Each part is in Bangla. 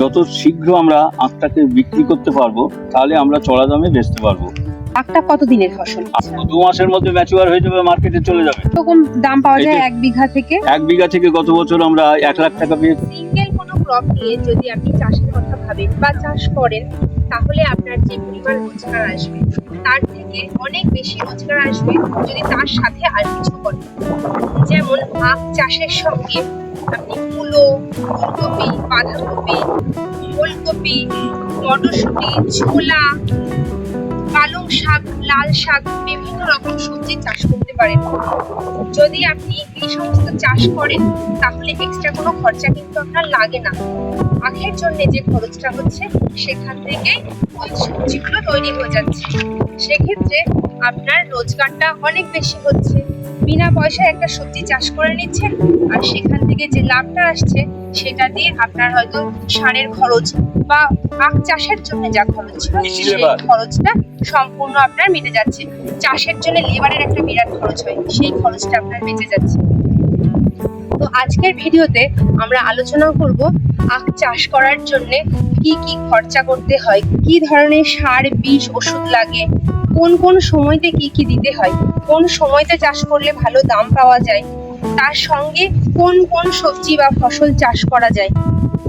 যত শীঘ্র আমরা আখটাকে বিক্রি করতে পারব তাহলে আমরা চড়া দামে বেচতে পারব। আখটা কত দিনের ফসল দু মাসের মধ্যে ম্যাচুয়ার হয়ে যাবে মার্কেটে চলে যাবে। এরকম দাম পাওয়া যায় এক বিঘা থেকে? এক বিঘা থেকে গত বছর আমরা এক লাখ টাকা পেয়েছি সিঙ্গেল কোনো ক্রপ নিয়ে যদি আপনি চাষের কথা ভাবেন বা চাষ করেন তাহলে আপনার যে পরিমাণ রোজগার আসবে তার থেকে অনেক বেশি রোজগার আসবে যদি তার সাথে আর কিছু করেন যেমন আখ চাষের সঙ্গে আপনি মূলো, ফুলকপি, বাঁধাকপি ওলকপি মটরশুঁটি, ছোলা, পালং শাক, লাল শাক, বিভিন্ন রকম সবজি চাষ করতে পারেন। যদি আপনি এই সমস্ত চাষ করেন, তাহলে এক্সট্রা কোনো খরচা কিন্তু আপনার লাগে না। আখের জন্য যে খরচটা হচ্ছে, সেখান থেকে ওই সবজিগুলো তৈরি হয়ে যাচ্ছে। সেক্ষেত্রে আপনার রোজগারটা অনেক বেশি হচ্ছে। বিনা পয়সায় একটা সবজি চাষ করে নিচ্ছেন আর সেখান থেকে যে লাভটা আসছে সেটা দিয়ে আপনার হয়তো সারের খরচ বা আখ চাষের জন্য যা খরচ ছিল সেই খরচটা সম্পূর্ণ আপনার মিটে যাচ্ছে। চাষের জন্য লেবারের একটা বিরাট খরচ হয় সেই খরচটা আপনার বেঁচে যাচ্ছে। তো আজকের ভিডিওতে আমরা আলোচনা করব আখ চাষ করার জন্য কি কি খরচা করতে হয়? কি ধরনের সার, বিষ, ওষুধ লাগে? কোন কোন সময়তে কি কি দিতে হয়? কোন সময়তে চাষ করলে ভালো দাম পাওয়া যায়? তার সঙ্গে কোন কোন সবজি বা ফসল চাষ করা যায়?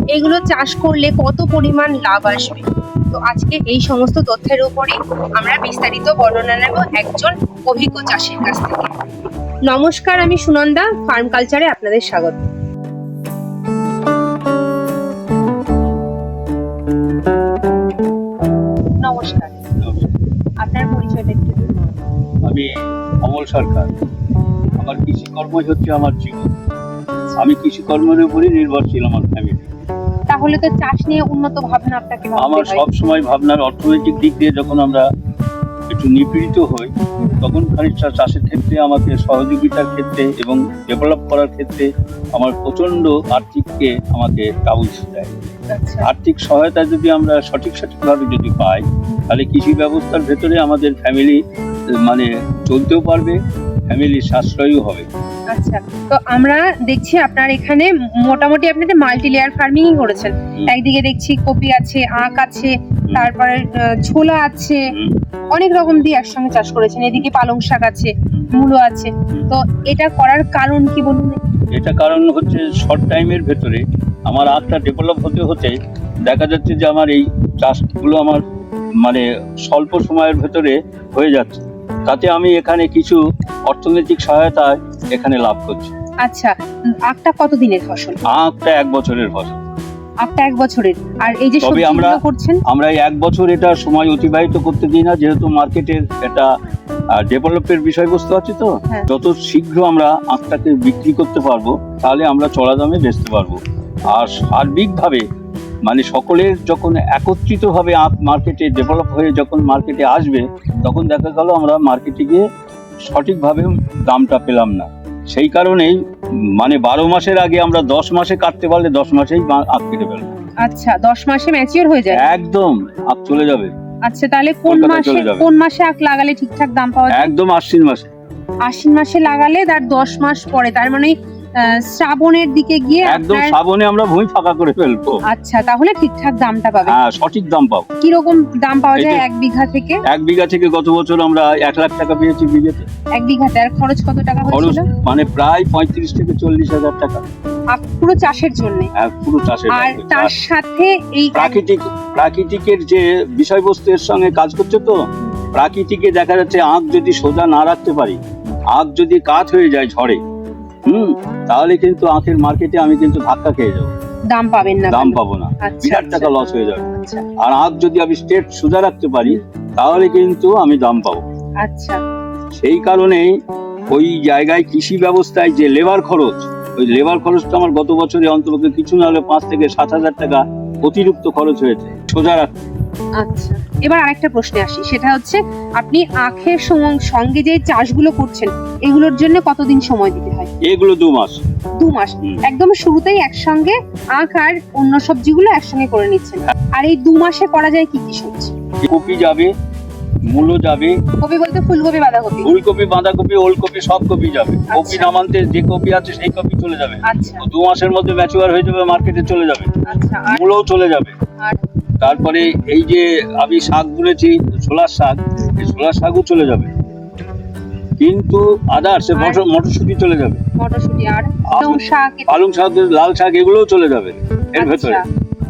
এগুলো চাষ করলে কত পরিমাণ লাভ আসবে? তো আজকে এই সমস্ত তথ্যের উপরে আমরা বিস্তারিত বর্ণনা নেব একজন অভিজ্ঞ চাষির কাছ থেকে। নমস্কার, আমি সুনন্দা, ফার্ম কালচারে আপনাদের স্বাগত। আমি অমল সরকার। আমার কৃষিকর্মই হচ্ছে আমার জীবন। আমি কৃষিকর্মের উপরই নির্ভরশীল আমার ফ্যামিলি তাহলে তো চাষ নিয়ে উন্নত ভাবনা আপনাকে আমার সব সময় ভাবনার অর্থনৈতিক দিক দিয়ে যখন আমরা একটু নিপীড়িত হই তখন খানিকটা চাষের ক্ষেত্রে আমাকে সহযোগিতার ক্ষেত্রে এবং ডেভেলপ করার ক্ষেত্রে আমার প্রচণ্ড আর্থিককে আমাকে কাবুজ দেয়। আচ্ছা। আর্থিক সহায়তা যদি আমরা সঠিক সঠিকভাবে যদি পাই তাহলে কৃষি ব্যবস্থার ভেতরে আমাদের ফ্যামিলি মানে চলতেও পারবে ফ্যামিলি সাশ্রয়ও হবে। আচ্ছা তো আমরা দেখছি আপনার এখানে মোটামুটি মাল্টি লেয়ার ফার্মিং করেছেন। একদিকে দেখছি কপি আছে আখ আছে তারপরে ছোলা আছে। অনেক রকম দিয়ে একসঙ্গে চাষ করেছেন। এদিকে পালং শাক আছে মূলো আছে। তো এটা করার কারণ কি বলুন? এটা কারণ হচ্ছে শর্ট টাইমের ভেতরে আমার আর্টটা ডেভেলপ হতে হতে দেখা যাচ্ছে যে আমার এই চাষগুলো আমার মানে স্বল্প সময়ের ভেতরে হয়ে যাচ্ছে। তাতে আমি এখানে কিছু অর্থনৈতিক সহায়তা এখানে লাভ করছি। আচ্ছা আখটা কত দিনের ফসল? আখটা এক বছরের ফসল। আখটা এক বছরের। আর এই যে তবে আমরা- করছেন? আমরা এক বছর এটা সময় অতিবাহিত করতে দিই না যেহেতু মার্কেটের এটা ডেভেলপের বিষয়বস্তু আছে তো। হ্যাঁ। যত শীঘ্র আমরা আখটাকে বিক্রি করতে পারব তাহলে আমরা চড়া দামে বেচতে পারব। আর সার্বিকভাবে মানে সকলের যখন একত্রিতভাবে মার্কেটে ডেভেলপ হয়ে যখন মার্কেটে আসবে তখন দেখা গেল আমরা মার্কেটে গিয়ে সঠিকভাবে দামটা পেলাম না। সেই কারণেই মানে বারো মাসের আগে আমরা দশ মাসে কাটতে পারলে দশ মাসেই আখ কেটে ফেলব। আচ্ছা দশ মাসে ম্যাচিওর হয়ে যায়? একদম আখ চলে যাবে। আচ্ছা তাহলে কোন মাসে কোন মাসে আখ লাগালে ঠিকঠাক দাম পাওয়া যায়? একদম আশ্বিন মাসে। আশ্বিন মাসে লাগালে তার দশ মাস পরে তার মানে শ্রাবণের দিকে গিয়ে একদম আপনার শ্রাবণে আমরা ভূমি ফাঁকা করে ফেলব। আচ্ছা তাহলে ঠিকঠাক দামটা পাবে হ্যাঁ সঠিক দাম পাবো। কীরকম দাম পাওয়া যায় এই যে- এক বিঘা থেকে? এক বিঘা থেকে গত বছর আমরা এক লাখ টাকা পেয়েছি বিঘেতে। এক বিঘাতে আর খরচ কত টাকা খরচ হয়েছিল মানে প্রায় পঁয়ত্রিশ থেকে চল্লিশ হাজার টাকা। আখ পুরো চাষের জন্য? এক পুরো চাষের আর। তার আর সাথে এই প্রাকৃতিক প্রাকৃতিকের যে বিষয়বস্তু এর সঙ্গে কাজ করছে তো প্রাকৃতিকে দেখা যাচ্ছে আখ যদি সোজা না রাখতে পারি আখ যদি কাত হয়ে যায় ঝড়ে হুম তাহলে কিন্তু আখের মার্কেটে আমি কিন্তু ধাক্কা খেয়ে যাব। দাম পাবেন না দাম পাবো না। আচ্ছা বিরাট আচ্ছা, টাকা লস হয়ে যাবে। আচ্ছা। আর আখ যদি আমি স্টেট সোজা রাখতে পারি তাহলে কিন্তু আমি দাম পাবো। আচ্ছা। সেই কারণেই ওই জায়গায় কৃষি ব্যবস্থায় যে লেবার খরচ ওই লেবার খরচটা আমার গত বছরে অন্তত কিছু না হলে পাঁচ থেকে সাত হাজার টাকা অতিরিক্ত খরচ হয়েছে। সোজা রাখতে। আচ্ছা। এবার আরেকটা প্রশ্নে আসি সেটা হচ্ছে আপনি আখের সঙ্গে যে চাষগুলো করছেন এগুলোর জন্য কতদিন সময় দিতে হয়? এগুলো দু মাস। দু মাস। একদম শুরুতেই একসঙ্গে আখ আর অন্য সবজিগুলো একসঙ্গে করে নিচ্ছেন। আর এই দু মাসে করা যায় কি কি সবজি? কপি যাবে মূলো যাবে। কপি বলতে ফুলকপি বাঁধাকপি? ফুলকপি বাঁধাকপি ওলকপি সব কপি যাবে। কপি নামান্তে যে কপি আছে সেই কপি চলে যাবে। আচ্ছা। দু মাসের মধ্যে ম্যাচুয়ার হয়ে যাবে মার্কেটে চলে যাবে। আচ্ছা মূলও চলে যাবে। আর তারপরে এই যে আমি শাক বলেছি ছোলার শাক এই ছোলার শাকও চলে যাবে। কিন্তু আদার্স মটর মটরশুঁটি চলে যাবে। মটরশুঁটি আর আর- পালং শাক পালং শাক লাল শাক এগুলোও চলে যাবে এর আচ্ছা। ভেতরে।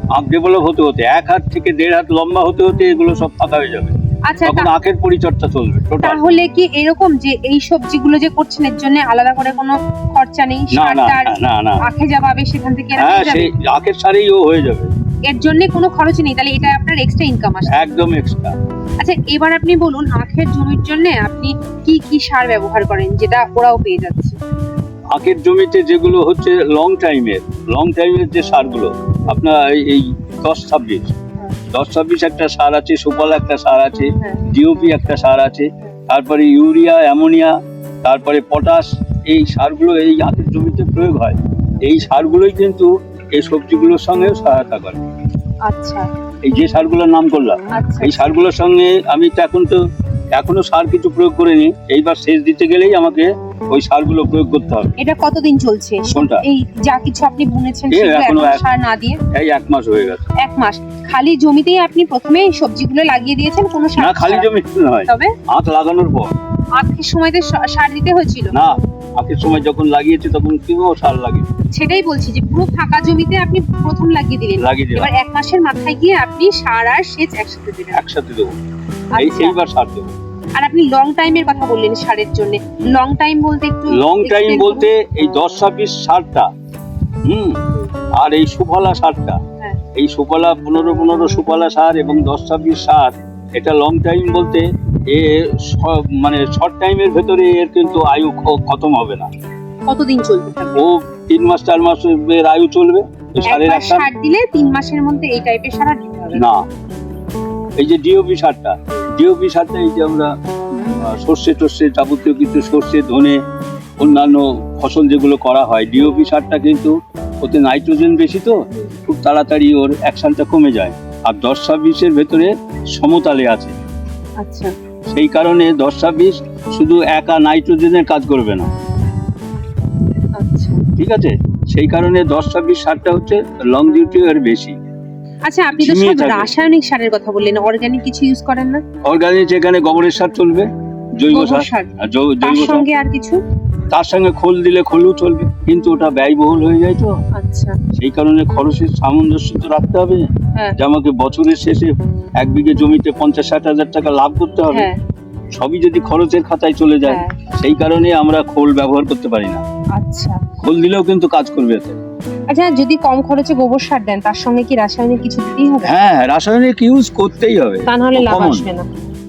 আখ ডেভেলপ হতে হতে এক হাত থেকে দেড় হাত লম্বা হতে হতে এগুলো সব ফাঁকা হয়ে যাবে। আচ্ছা তখন আখের পরিচর্যা চলবে তাহলে কি এরকম যে এই সবজিগুলো যে করছেন এর জন্য আলাদা করে কোনো খরচা নেই? না না না না আখে যা পাবে সেখান থেকে হ্যাঁ সেই আখের সারেই ও হয়ে যাবে। এর জন্য কোনো খরচ নেই তাহলে এটা আপনার এক্সট্রা ইনকাম আসছে। একদম এক্সট্রা আচ্ছা এবার আপনি বলুন আখের জমির জন্য আপনি কি কি সার ব্যবহার করেন যেটা ওরাও পেয়ে যাচ্ছে? আখের জমিতে যেগুলো হচ্ছে লং টাইমের লং টাইমের যে সারগুলো আপনার এই- দশ ছাব্বিশ দশ ছাব্বিশ একটা সার আছে সুফল একটা সার আছে হ্যাঁ। ডিওপি একটা সার আছে তারপরে ইউরিয়া অ্যামোনিয়া তারপরে পটাশ এই সারগুলো এই আখের জমিতে প্রয়োগ হয়। এই সারগুলোই কিন্তু এই সবজিগুলোর সঙ্গে সহায়তা করে। আচ্ছা। এই যে সারগুলোর নাম করলাম আচ্ছা। এই সারগুলোর সঙ্গে আমি তো এখন তো এখনও সার কিছু প্রয়োগ করিনি এইবার শেষ দিতে গেলেই আমাকে ওই সারগুলো প্রয়োগ করতে হবে। এটা কতদিন চলছে? কোনটা? এই যা কিছু আপনি বুনেছেন এখনও সার না দিয়ে? এই এক মাস হয়ে গেছে। এক মাস। খালি জমিতেই আপনি প্রথমে সবজিগুলো লাগিয়ে দিয়েছেন কোনো সার না খালি জমি নয়। তবে? আখ লাগানোর পর। আখের সময়তে সার দিতে হয়েছিল? না আখের সময় যখন লাগিয়েছে তখন কিও সার লাগিয়ে সেটাই বলছি যে পুরো ফাঁকা জমিতে আপনি প্রথম লাগিয়ে দিলেন। লাগিয়ে দিলাম। এবার এক মাসের মাথায় গিয়ে আপনি সার আর সেচ একসাথে দিলেন একসাথে দেবো। এই আচ্ছা। এইবার সার দেবো। আর আপনি লং টাইমের কথা বললেন সারের জন্য। লং টাইম বলতে একটু লং টাইম বলতে এই দশ ছাব্বিশ সারটা হুম আর এই সুফলা সারটা। হ্যাঁ। এই সুফলা পনেরো পনেরো সুফলা সার এবং দশ ছাব্বিশ সার এটা লং টাইম বলতে এ মানে শর্ট টাইমের ভেতরে এর কিন্তু আয়ু খতম হবে না। কতদিন চলতে থাকবে ও তিন মাস চার মাস এর আয়ু চলবে। সারের একবার একটা সার দিলে তিন মাসের মধ্যে এই টাইপের সার দিতে হবে। না। এই যে ডিওপি সারটা ডিওপি সারটা এই যে আমরা সর্ষে টর্ষে যাবতীয় কিছু সর্ষে ধনে অন্যান্য ফসল যেগুলো করা হয় ডিওপি সারটা কিন্তু ওতে নাইট্রোজেন বেশি তো খুব তাড়াতাড়ি ওর অ্যাকশনটা কমে যায়। আর দশ ছাব্বিশের ভেতরে সমতালে আছে। আচ্ছা। সেই কারণে দশ ছাব্বিশ শুধু একা নাইট্রোজেনের কাজ করবে না। আচ্ছা। ঠিক আছে? সেই কারণে দশ ছাব্বিশ সারটা হচ্ছে লং ডিউটি এর বেশি। আচ্ছা আপনি তো সব রাসায়নিক সারের কথা বললেন অর্গানিক কিছু ইউজ করেন না? অর্গানিক এখানে গোবরের সার চলবে জৈব সার। সার? তার সঙ্গে আর কিছু? তার সঙ্গে খোল দিলে খোলও চলবে কিন্তু ওটা ব্যয়বহুল হয়ে যায় তো। আচ্ছা। সেই কারণে খরচের সামঞ্জস্য তো রাখতে হবে। যে আমাকে বছরের শেষে এক বিঘে জমিতে পঞ্চাশ ষাট হাজার টাকা লাভ করতে হবে হ্যাঁ। সবই যদি খরচের খাতায় চলে যায় হ্যাঁ। সেই কারণে আমরা খোল ব্যবহার করতে পারি না। আচ্ছা। খোল দিলেও কিন্তু কাজ করবে এতে। আচ্ছা যদি কম খরচে গোবর সার দেন তার সঙ্গে কি রাসায়নিক কিছু দিতেই হবে? হ্যাঁ রাসায়নিক ইউজ করতেই হবে। তা নাহলে লাভ আসবে না।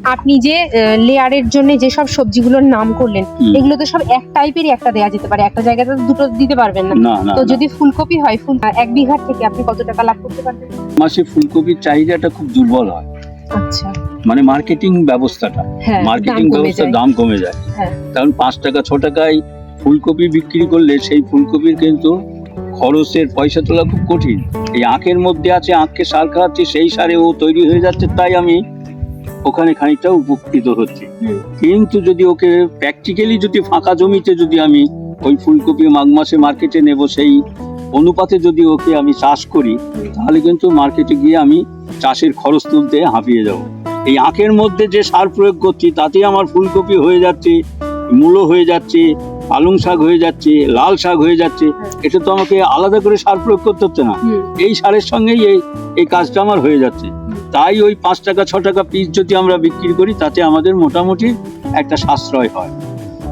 আপনি যে লেয়ারের জন্য যে সব সবজিগুলোর নাম করলেন। এগুলো তো সব এক টাইপেরই একটা দেওয়া যেতে পারে। একটা জায়গাতে তো দুটো দিতে পারবেন না। তো যদি ফুলকপি হয় ফুল এক বিঘার থেকে আপনি কত টাকা লাভ করতে পারবেন? মাসে ফুলকপির চাহিদাটা খুব দুর্বল হয়। আচ্ছা। মানে মার্কেটিং ব্যবস্থাটা হ্যাঁ মার্কেটিং ব্যবস্থার দাম কমে যায়। হ্যাঁ। কারণ পাঁচ টাকা ছ টাকায় ফুলকপি বিক্রি করলে সেই ফুলকপির কিন্তু খরচের পয়সা তোলা খুব কঠিন। এই আখের মধ্যে আছে আখকে সার খাওয়াচ্ছে সেই সারে ও তৈরি হয়ে যাচ্ছে তাই আমি ওখানে খানিকটা উপকৃত হচ্ছে। কিন্তু যদি ওকে প্র্যাকটিক্যালি যদি ফাঁকা জমিতে যদি আমি ওই ফুলকপি মাঘ মাসে মার্কেটে নেব সেই অনুপাতে যদি ওকে আমি চাষ করি তাহলে কিন্তু মার্কেটে গিয়ে আমি চাষের খরচ তুলতে হাঁপিয়ে যাব। এই আখের মধ্যে যে সার প্রয়োগ করছি তাতে আমার ফুলকপি হয়ে যাচ্ছে মূলো হয়ে যাচ্ছে পালং শাক হয়ে যাচ্ছে লাল শাক হয়ে যাচ্ছে এটা তো আমাকে আলাদা করে সার প্রয়োগ করতে হচ্ছে না। এই সারের সঙ্গেই এই এই কাজটা আমার হয়ে যাচ্ছে। তাই ওই পাঁচ টাকা ছ টাকা পিস যদি আমরা বিক্রি করি তাতে আমাদের মোটামুটি একটা সাশ্রয় হয়।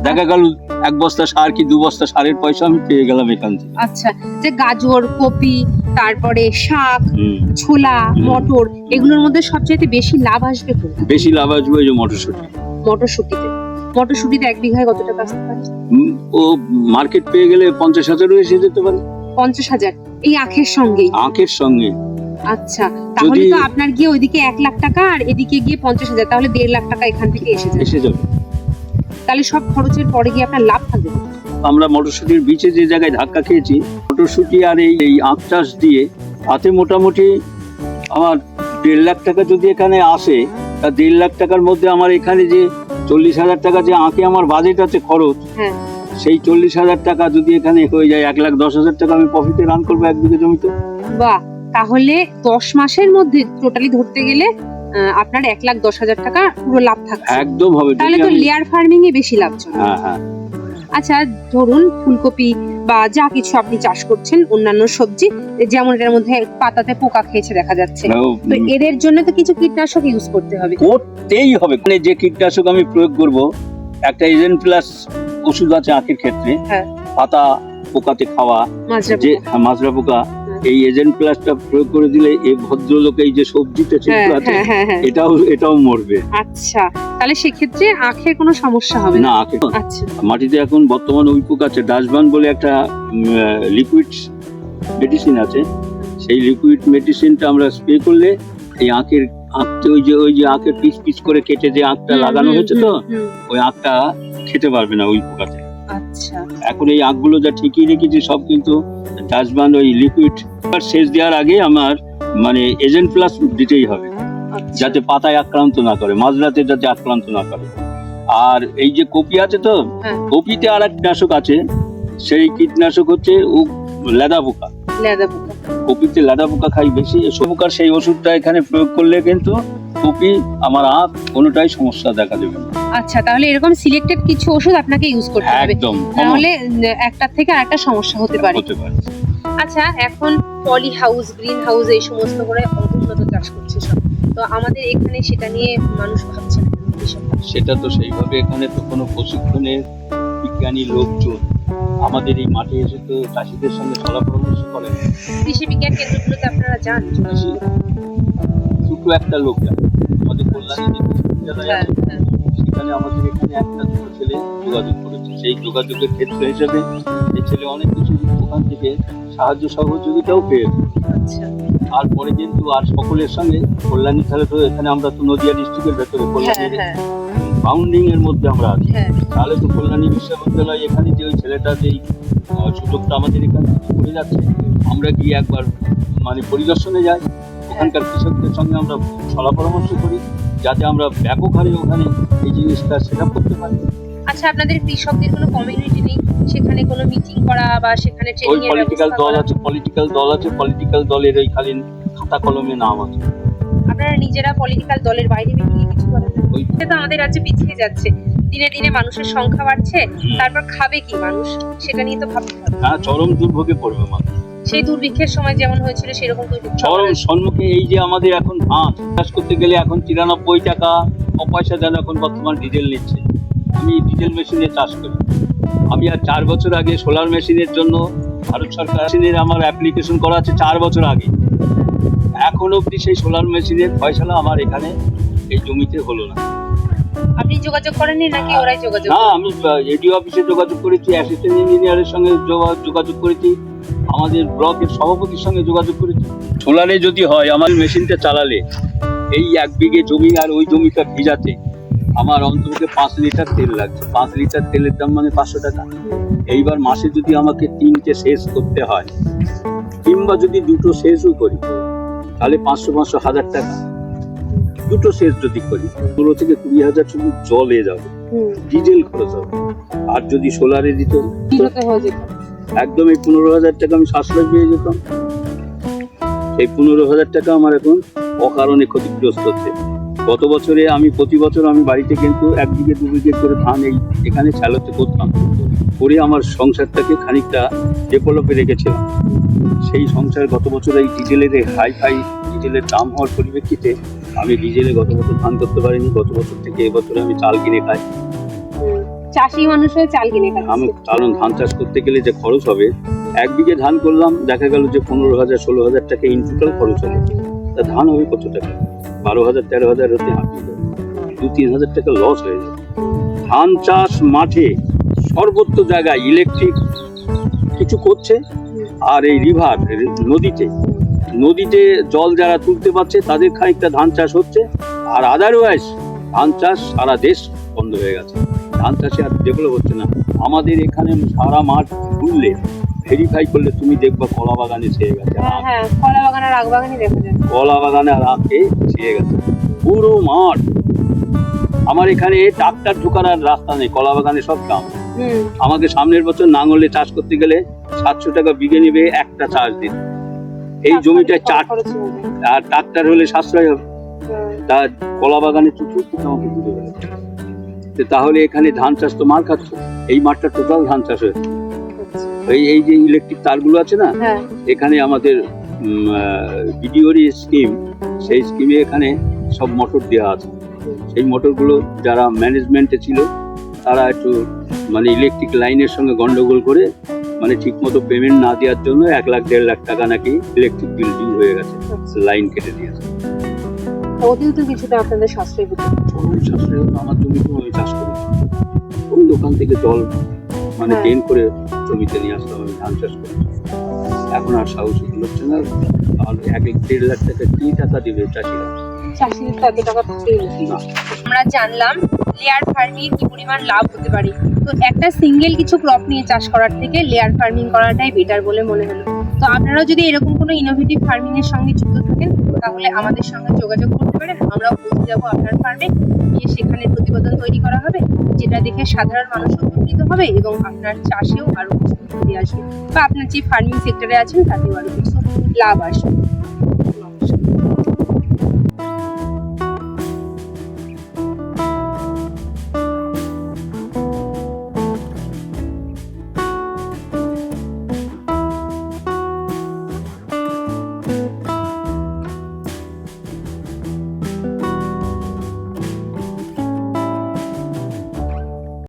দেখা গেল এক বস্তা সার কি দু বস্তা সারের পয়সা আমি পেয়ে গেলাম এখান থেকে। আচ্ছা যে গাজর কপি তারপরে শাক ছোলা মটর এগুলোর মধ্যে সবচেয়ে বেশি লাভ আসবে কোনটা বেশি লাভ আসবে ওই যে মটরশুঁটি। মটরশুটিতে। মটরশুটিতে এক বিঘায় কত টাকা আসতে পারে? ও মার্কেট পেয়ে গেলে পঞ্চাশ হাজারও এসে যেতে পারে। পঞ্চাশ হাজার। এই আখের সঙ্গে আখের সঙ্গে। আচ্ছা তাহলে তো আপনার গিয়ে ওইদিকে এক লাখ টাকা আর এদিকে গিয়ে পঞ্চাশ হাজার তাহলে দেড় লাখ টাকা এখান থেকে এসে যায় এসে যাবে। তাহলে সব খরচের পরে গিয়ে আপনার লাভ থাকবে আমরা মটরশুঁটির বীজে যে জায়গায় ধাক্কা খেয়েছি মটরশুঁটি আর এই এই আখ চাষ দিয়ে তাতে মোটামুটি আমার দেড় লাখ টাকা যদি এখানে আসে তা দেড় লাখ টাকার মধ্যে আমার এখানে যে চল্লিশ হাজার টাকা যে আঁকে আমার বাজেট আছে খরচ হ্যাঁ। সেই চল্লিশ হাজার টাকা যদি এখানে হয়ে যায় এক লাখ দশ হাজার টাকা আমি প্রফিটে রান করব এক বিঘে জমিতে। বাহ তাহলে দশ মাসের মধ্যে টোটালি ধরতে গেলে আপনার এক লাখ দশ হাজার টাকা পুরো লাভ থাকছে। একদম হবে। তাহলে তো লেয়ার ফার্মিং এ বেশি লাভজনক হ্যাঁ হ্যাঁ। আচ্ছা ধরুন ফুলকপি বা যা কিছু আপনি চাষ করছেন অন্যান্য সবজি যেমন এটার মধ্যে পাতাতে পোকা খেয়েছে দেখা যাচ্ছে। তো এদের জন্য তো কিছু কীটনাশক ইউজ করতে হবে। করতেই হবে। মানে যে কীটনাশক আমি প্রয়োগ করব একটা এজেন্ট প্লাস ওষুধ আছে আখের ক্ষেত্রে। হ্যাঁ। পাতা পোকাতে খাওয়া যে মাজরা পোকা। এই এজেন্ট প্লাসটা প্রয়োগ করে দিলে এই ভদ্রলোক এই যে সবজিতে সেগুলো আছে হ্যাঁ হ্যাঁ হ্যাঁ। এটাও এটাও মরবে। আচ্ছা তাহলে সেক্ষেত্রে আখের কোনো সমস্যা হবে না? আখে আচ্ছা। মাটিতে এখন বর্তমান ওই পোকা আছে ডাস্টবান বলে একটা লিকুইড মেডিসিন আছে। সেই লিকুইড মেডিসিনটা আমরা স্প্রে করলে এই আখের আঁকতে ওই যে ওই যে আখের পিস পিস করে কেটে যে আখটা লাগানো হয়েছে তো। ওই আখটা খেতে পারবে না ওই পোকাতে। আচ্ছা। এখন এই আখগুলো যা ঠিকই রেখেছি সব কিন্তু ডাস্টবান ওই লিকুইড দেওয়ার আগে আমার মানে এজেন্ট প্লাস দিতেই হবে আচ্ছা। যাতে পাতায় আক্রান্ত না করে মাঝরাতে যাতে আক্রান্ত না করে। আর এই যে কপি আছে তো হ্যাঁ। কপিতে আর এক কীটনাশক আছে সেই কীটনাশক হচ্ছে উ- লেদা পোকা। লেদা পোকা। কপিতে লেদা পোকা খাই বেশি পোকার সেই ওষুধটা এখানে প্রয়োগ করলে কিন্তু কপি আমার আখ কোনোটাই সমস্যা দেখা দেবে না। আচ্ছা তাহলে এরকম সিলেক্টেড কিছু ওষুধ আপনাকে ইউজ করতে হবে। একদম তাহলে একটা থেকে আরেকটা সমস্যা হতে পারে। হতে পারে। আচ্ছা এখন পলি হাউস গ্রিন হাউস এই সমস্ত করে উন্নত চাষ করছে সব। তো আমাদের এখানে সেটা নিয়ে মানুষ ভাবছে না সেটা তো সেইভাবে এখানে তো কোনো প্রশিক্ষণের বিজ্ঞানী লোকজন আমাদের এই মাঠে এসে তো চাষিদের সঙ্গে সলা পরামর্শ করেন। কৃষি বিজ্ঞান কেন্দ্রগুলোতে আপনারা যান। দুটো একটা লোক যায়। আমাদের কল্যাণী হ্যাঁ, আছে, হ্যাঁ। সেখানে আমাদের এখানে একটা ছেলে যোগাযোগ করেছে। সেই যোগাযোগের ক্ষেত্র হিসেবে এই ছেলে অনেক কিছু ওখান থেকে সাহায্য সহযোগিতাও পেয়েছে। আচ্ছা। তারপরে কিন্তু আর সকলের সঙ্গে কল্যাণী তাহলে তো এখানে আমরা তো নদিয়া ডিস্ট্রিক্টের ভেতরে হ্যাঁ কল্যাণীর হ্যাঁ। বাউন্ডিং এর মধ্যে আমরা আছি। তাহলে তো কল্যাণী বিশ্ববিদ্যালয় এখানে যে ওই ছেলেটা যেই সুযোগটা আমাদের এখানে করে যাচ্ছে আমরা গিয়ে একবার মানে পরিদর্শনে যাই। ওখানকার কৃষকদের সঙ্গে আমরা সলা পরামর্শ করি যাতে আমরা ব্যাপক হারে ওখানে এই জিনিসটা সেট করতে পারি। আচ্ছা আপনাদের কৃষকদের কোনো কমিউনিটি নেই? সেখানে কোনো মিটিং করা বা সেখানে ট্রেনিং এর পলিটিক্যাল দল আছে পলিটিক্যাল দল আছে পলিটিক্যাল দলের ওই খালি খাতা কলমে নাম আছে। আপনারা নিজেরা পলিটিক্যাল দলের বাইরে বেরিয়ে কিছু করেন এটা তো আমাদের রাজ্যে পিছিয়ে যাচ্ছে। দিনে দিনে মানুষের সংখ্যা বাড়ছে তারপর খাবে কি মানুষ? সেটা নিয়ে তো ভাবতে হবে। হ্যাঁ চরম দুর্ভোগে পড়বে মানুষ। সেই দুর্ভিক্ষের সময় যেমন হয়েছিল সেরকম দুর্ভিক্ষ চরম সম্মুখে এই যে আমাদের এখন ধান চাষ করতে গেলে এখন তিরানব্বই টাকা অপয়সা যেন এখন বর্তমান ডিজেল নিচ্ছে। আমি ডিজেল মেশিনে চাষ করি। আমি আর চার বছর আগে সোলার মেশিনের জন্য ভারত সরকার মেশিনের আমার অ্যাপ্লিকেশন করা আছে চার বছর আগে। এখন অবধি সেই সোলার মেশিনের ফয়সালা আমার এখানে এই জমিতে হলো না। আপনি যোগাযোগ করেননি নাকি ওরাই যোগাযোগ না আমি এডিও অফিসে যোগাযোগ করেছি অ্যাসিস্ট্যান্ট ইঞ্জিনিয়ারের সঙ্গে যোগা- যোগাযোগ করেছি। আমাদের ব্লকের সভাপতির সঙ্গে যোগাযোগ করেছি। সোলারে যদি হয় আমার মেশিনটা চালালে এই এক বিঘে জমি আর ওই জমিটা ভিজাতে আমার অন্তত পাঁচ লিটার তেল লাগছে পাঁচ লিটার তেলের দাম মানে পাঁচশো টাকা। এইবার মাসে যদি আমাকে তিনটে শেষ করতে হয় কিংবা যদি দুটো শেষও করি তাহলে পাঁচশো পাঁচশো হাজার টাকা। দুটো শেষ যদি করি পনেরো থেকে কুড়ি হাজার শুধু জলে যাবে ডিজেল খরচ হবে। আর যদি সোলারে দিত হয়ে যেত। একদম এই পনেরো হাজার টাকা আমি সাশ্রয় পেয়ে যেতাম। এই পনেরো হাজার টাকা আমার এখন অকারণে ক্ষতিগ্রস্ত হচ্ছে। গত বছরে আমি, প্রতি বছর আমি বাড়িতে কিন্তু এক বিঘে, দু বিঘে করে ধান এই, এখানে চালাতে করতাম। করে আমার সংসারটাকে খানিকটা ডেভেলপে রেখেছিলাম। সেই সংসার গত বছর এই ডিজেলের হাই ফাই ডিজেলের দাম হওয়ার পরিপ্রেক্ষিতে আমি ডিজেলে গত বছর ধান করতে পারিনি। গত বছর থেকে এবছরে আমি চাল কিনে খাই। চাষি মানুষ হয়ে চাল কিনে আমি কারণ ধান চাষ করতে গেলে যে খরচ হবে, এক বিঘে ধান করলাম, দেখা গেল যে পনেরো হাজার, ষোলো হাজার টাকা ইন টোটাল খরচ হবে। তা ধান হবে কত টাকা? বারো হাজার, তেরো হাজার হতে হাঁপিয়ে দু, তিন হাজার টাকা লস হয়ে যায় ধান চাষ মাঠে সর্বত্র জায়গায় ইলেকট্রিক কিছু করছে, আর এই রিভার নদীতে। নদীতে জল যারা তুলতে পারছে, তাদের খানিকটা ধান চাষ হচ্ছে, আর আদারওয়াইজ ধান চাষ সারা দেশ বন্ধ হয়ে গেছে। ধান চাষে আর ডেভেলপ হচ্ছে না আমাদের এখানে সারা মাঠ ঘুরলে ভেরিফাই করলে তুমি দেখবা কলা বাগানে ছেয়ে গেছে। হ্যাঁ হ্যাঁ কলা বাগান আর আগ বাগানই দেখা যায় কলা বাগানে আর আখে ছেয়ে গেছে। পুরো মাঠ। আমার এখানে ট্রাক্টর ঢোকার আর রাস্তা নেই কলা বাগানে সব দাম আমাকে সামনের বছর নাঙলে চাষ করতে গেলে সাতশো টাকা বিঘে নেবে একটা চাষ দিন। এই জমিটা চার আর ট্রাক্টর হলে সাশ্রয় হবে। তা কলা বাগানে থেকে আমাকে ঘুরে তাহলে এখানে ধান চাষ তো মার খাচ্ছে। এই মাঠটা টোটাল ধান চাষ হয়েছে আচ্ছা। এই এই যে ইলেকট্রিক তারগুলো আছে না হ্যাঁ। এখানে আমাদের বিডিওর স্কিম সেই স্কিমে এখানে সব মোটর দেওয়া আছে। সেই মোটরগুলো যারা ম্যানেজমেন্টে ছিল তারা একটু মানে ইলেকট্রিক লাইনের সঙ্গে গন্ডগোল করে মানে ঠিকমতো পেমেন্ট না দেওয়ার জন্য এক লাখ দেড় লাখ টাকা নাকি ইলেকট্রিক বিল ডিউ হয়ে গেছে। আচ্ছা। লাইন কেটে দিয়েছে। ওতেও তো কিছুটা আপনাদের সাশ্রয় হতো ওই চাষে আমার জমিতে আমি চাষ ওই দোকান থেকে জল মানে হ্যাঁ। করে জমিতে নিয়ে আসতাম আমি ধান চাষ এখন আর সাহস হচ্ছে না। এক এক দেড় লাখ টাকা কি টাকা দিবে চাষিরা? চাষিদের তো এত টাকা আমরা জানলাম লেয়ার ফার্মিং কি পরিমাণ লাভ হতে পারে। তো একটা সিঙ্গেল কিছু ক্রপ নিয়ে চাষ করার থেকে লেয়ার ফার্মিং করাটাই বেটার বলে মনে হলো। তো আপনারাও যদি এরকম কোনো ইনোভেটিভ ফার্মিং এর সঙ্গে যুক্ত থাকেন তাহলে আমাদের সঙ্গে যোগাযোগ করতে পারেন। আমরাও পৌঁছে যাব আপনার ফার্মে গিয়ে সেখানে প্রতিবেদন তৈরি করা হবে, যেটা দেখে সাধারণ মানুষ উপকৃত হবে এবং আপনার চাষেও আরও কিছু আসবে। বা আপনার যে ফার্মিং সেক্টরে আছেন, তাতেও আরও কিছু লাভ আসবে।